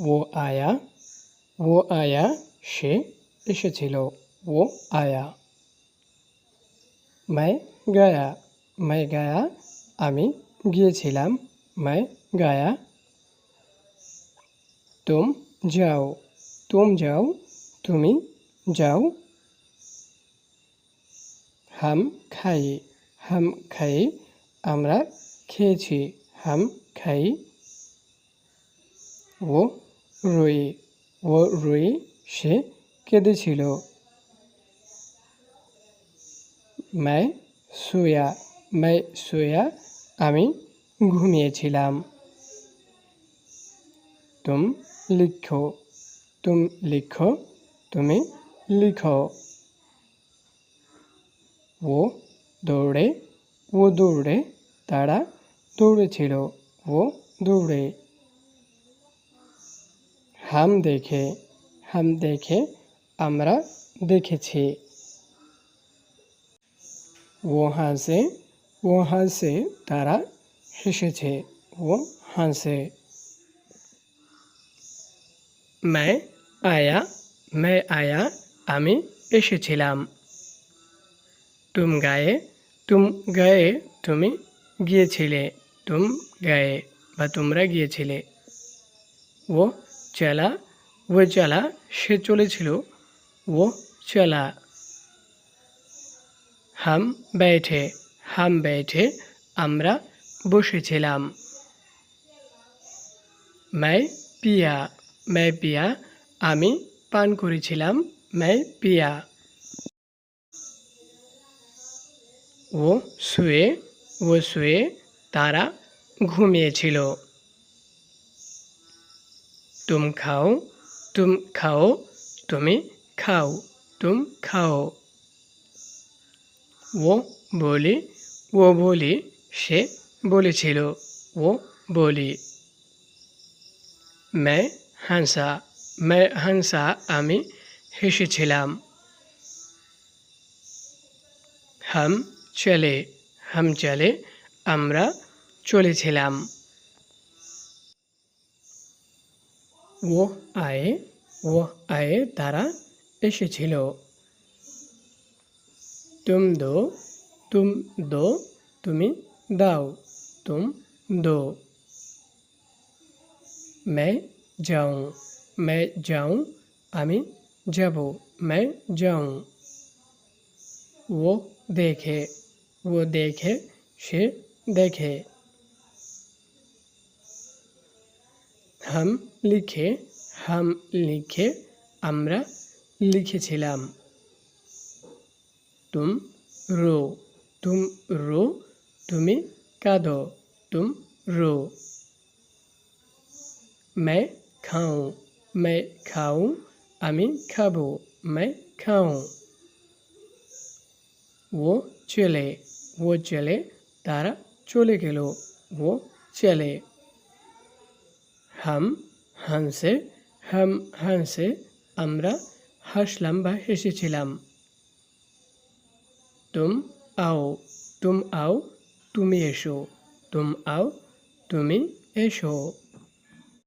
ও আয়া ও আয়া সে এসেছিল, ও আয়া। মায় গায়া মায় গায়া, আমি গিয়েছিলাম মায় গায়া। তুম যাও তুম যাও, তুমি যাও। হাম খাই হাম খাই, আমরা খেয়েছি, হাম খাই। ও রুই, ও রুই সে কেঁদেছিল। ম্যায় সুয়া ম্যায় সুয়া, আমি ঘুমিয়েছিলাম। তুম লিখো তুম লিখো, তুমি লিখো। ও দৌড়ে ও দৌড়ে, তারা দৌড়েছিল, ও দৌড়ে। হাম দেখে হাম দেখে আমরা দেখেছি ও হাসে ও হাসে তারা হেসেছে ও হাসে मैं आया मैं आया আমি এসেছিলাম তুম গায়ে তুম গায়ে তুমি গিয়েছিলে তুম গায়ে বা তোমরা গিয়েছিলে ও চেলা ও চেলা সে চলেছিল, ও চেলা হাম ব্যাঠে হাম ব্যাঠে আমরা বসেছিলাম। ম্যায় পিয়া ম্যায় পিয়া, আমি পান করেছিলাম ম্যায় পিয়া। ও শুয়ে ও শুয়ে তারা ঘুমিয়েছিল। তুম খাও তুম খাও, তুমি খাও, তুম খাও। ও বলি ও বলি, সে বলেছিল, ও বলি। मैं হাঁসা मैं হাঁসা আমি হেসেছিলাম। হাম চলে হাম চলে, আমরা চলেছিলাম। ও আয়ে ও আয়ে তারা এসেছিল। তুম দো তুম দো, তুমি দাও, তুম দো। মে যাও মে যাও, আমি যাব, মে যাও। ও দেখে ও দেখে, সে দেখে। হাম লিখে হাম লিখে আমরা লিখেছিলাম তুম রো তুম রো তুমি কাঁদো তুম রো मैं খাও मैं খাও আমি খাবো मैं খাও ও চলে ও চলে তারা চলে গেল ও চলে হাম হাসে হাম হাসে আমরা হাসলাম বা হেসেছিলাম। তুম আও তুম আও, তুমি এসো। তুম আও, তুমি এসো।